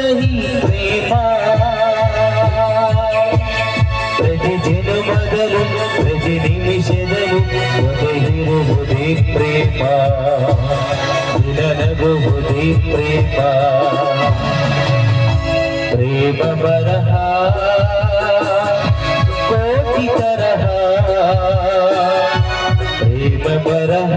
ಕಹಿ ಪ್ರೇಮ ಪ್ರತಿ ಜನುಮದಲು ಪ್ರತಿ ನಿಮಿಷದಲು ಒದಗಿರುವುದೇ ಪ್ರೇಮ ನನಗುವುದೇ ಪ್ರೇಮ ಪ್ರೇಮ ಬರಹ ಕೋಟಿ ತರಹ ಪ್ರೇಮ ಬರಹ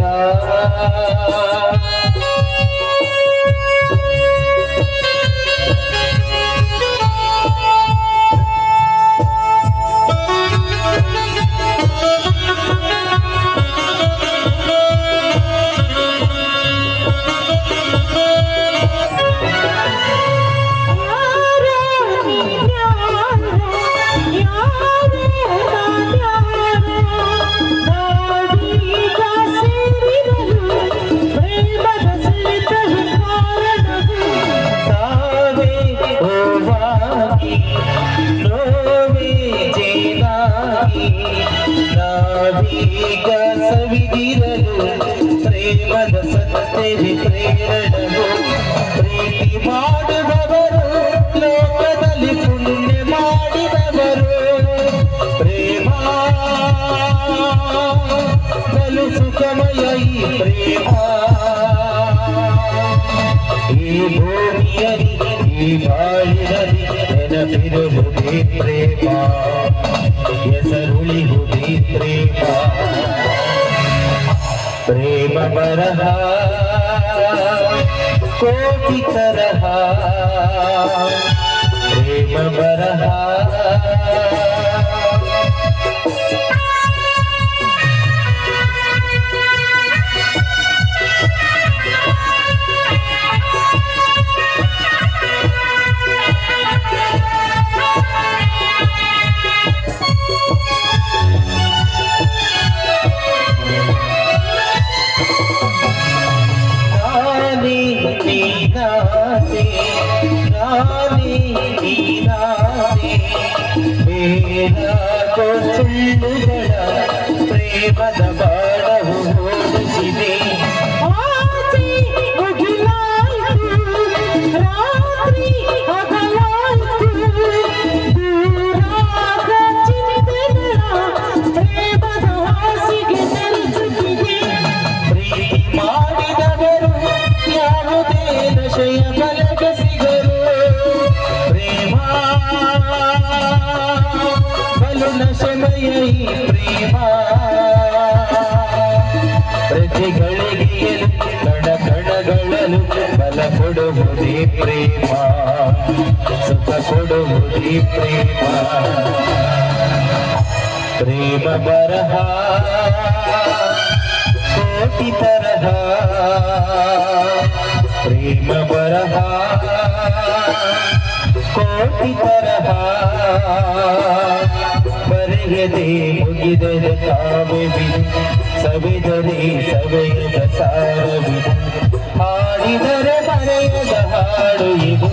ನಾವೀಗ ಸವಿದಿರಲು ಪ್ರೇಮದ ಸತ್ಯವೇ ಪ್ರೇರಣವು ಮಾಡುವವರು, ಲೋಕದಲ್ಲಿ ಪುಣ್ಯ ಮಾಡಿದವರು. ಪ್ರೇಮ, ಬಲು ಸುಖಮಯ ಪ್ರೇಮ. ಈ ಭೂಮಿಯಲಿ ಈ ಬಾಳಿನಲ್ಲಿ ನೆನಪಿರುವುದೇ ಪ್ರೇಮ. प्रेम बरहा तर प्रेम बरहा ಪ್ರೇಮದ ಬಾಣವು ಓಡಿಸಿದೆ ಪ್ರಜೆಗಳಿಗೆ ಕಣ ಕಣಗಳಲು ಬಲ ಕೊಡುವುದೇ ಪ್ರೇಮ ಸುಖ ಕೊಡುವುದೇ ಪ್ರೇಮ ಪ್ರೇಮ ಬರಹ ಕೋಟಿ ತರಹ ಪ್ರೇಮ ಬರಹ ಕೋಟಿ ತರಹ. ಬರೆಯದೆ ಮುಗಿದರೆ ಕಾವ್ಯವಿದು ಸವಿದರೆ ಸವೆಯದ ಸಾರವಿದು ಹಾಡಿದರೆ ಮರೆಯದ ಹಾಡು ಇದು